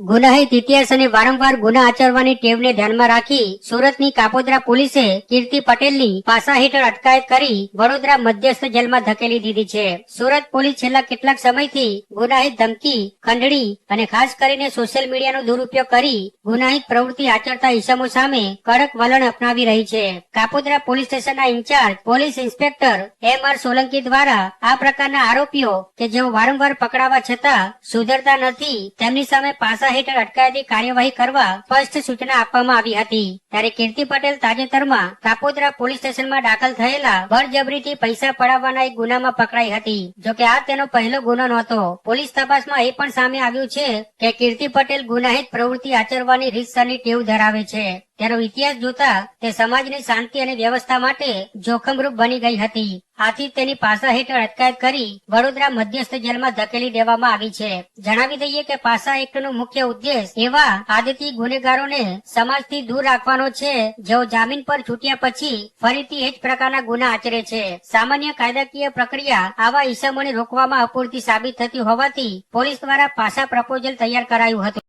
ગુનાહિત ઇતિહાસ અને વારંવાર ગુના આચરવાની ટેવને ધ્યાનમાં રાખી સુરતની કાપોદ્રા પોલીસે કીર્તિ પટેલની પાસા હેઠળ અટકાયત કરી વડોદરા મધ્યસ્થ જેલમાં ધકેલી દીધી છે. સુરત પોલીસ છેલ્લા કેટલાક સમયથી ગુનાહિત ધમકી, ખંડણી અને ખાસ કરીને સોશિયલ મીડિયાનો દુરુપયોગ કરી ગુનાહિત પ્રવૃત્તિ આચરતા ઇસમો સામે કડક વલણ અપનાવી રહી છે. કાપોદ્રા પોલીસ સ્ટેશનના in charge, police inspector M R Solanki દ્વારા આ પ્રકારના આરોપીઓ કે જેઓ વારંવાર પકડાવા છતાં સુધરતા નથી, તેમની સામે પાસા હેઠળ અટકાયતી કાર્યવાહી કરવા સ્પષ્ટ સૂચના આપવામાં આવી હતી. ત્યારે કીર્તિ પટેલ તાજેતરમાં કાપોદરા પોલીસ સ્ટેશનમાં દાખલ થયેલા બળજબરીથી પૈસા પડાવવાના એક ગુનામાં પકડાઈ હતી. જોકે આ તેનો પહેલો ગુનો નહોતો. પોલીસ તપાસમાં એ પણ સામે આવ્યું છે કે કીર્તિ પટેલ ગુનાહિત પ્રવૃત્તિ આચરવાની રીતસરની ટેવ ધરાવે છે. તેનો ઇતિહાસ જોતા તે સમાજની શાંતિ અને વ્યવસ્થા માટે જોખમરૂપ બની ગઈ હતી. આથી તેની પાસા હેઠળ અટકાયત કરી વડોદરા મધ્યસ્થ જેલમાં ધકેલી દેવામાં આવી છે. જણાવી દઈએ કે પાસા એક્ટનો મુખ્ય ઉદ્દેશ એવા આદતી ગુનેગારોને સમાજથી દૂર રાખવાનો છે, જેઓ જામીન પર છૂટ્યા પછી ફરીથી એ જ પ્રકારના ગુના આચરે છે. સામાન્ય કાયદાકીય પ્રક્રિયા આવા ઈસમોને રોકવામાં અપૂરતી સાબિત થતી હોવાથી પોલીસ દ્વારા પાસા પ્રપોઝલ તૈયાર કરાયું હતું.